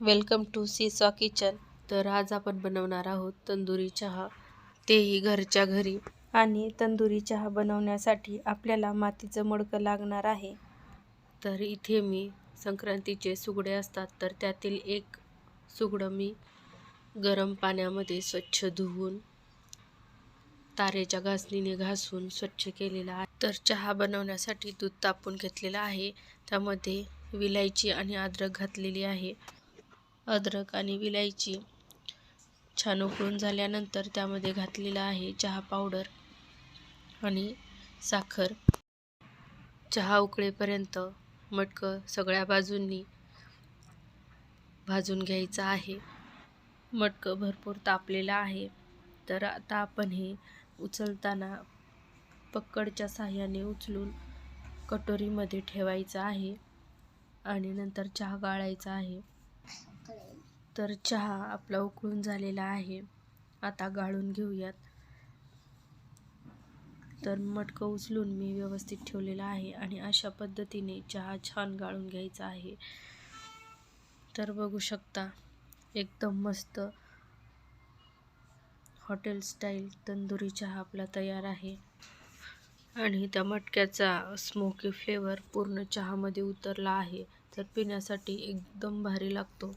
Welcome to seesaw kitchen. तर आज आपण बनवणार आहोत तंदुरी चहा. तेही घरच्या घरी. आणि तंदुरी चहा बनवण्यासाठी आपल्याला मातीचं मडकं लागणार आहे. तर इथे मी संक्रांतीचे सुगडे असतात तर त्यातील एक सुगडं मी गरम पाण्यामध्ये स्वच्छ धुवून तारेच्या घासणीने घासून स्वच्छ केलेला आहे. तर चहा बनवण्यासाठी दूध तापून घेतलेलं आहे. त्यामध्ये विलायची आणि अद्रक घातलेली आहे. अद्रक आणि विलायची छान उकळून झाल्यानंतर त्यामध्ये घातलेला आहे चहा पावडर आणि साखर. चहा उकळेपर्यंत मटकं सगळ्या बाजूंनी भाजून घ्यायचं आहे. मटकं भरपूर तापलेलं आहे. तर आता आपण हे उचलताना पक्कडच्या साह्याने उचलून कटोरीमध्ये ठेवायचं आहे आणि नंतर चहा गाळायचा आहे. तर चहा आपला उकळून झालेला आहे. आता गाळून घेऊयात. तर मटकं उचलून मी व्यवस्थित ठेवलेला आहे आणि अशा पद्धतीने चहा छान गाळून घ्यायचा आहे. तर बघू शकता एकदम मस्त हॉटेल स्टाईल तंदुरी चहा आपला तयार आहे. आणि त्या मटक्याचा स्मोकी फ्लेवर पूर्ण चहामध्ये उतरला आहे. तर पिण्यासाठी एकदम भारी लागतो.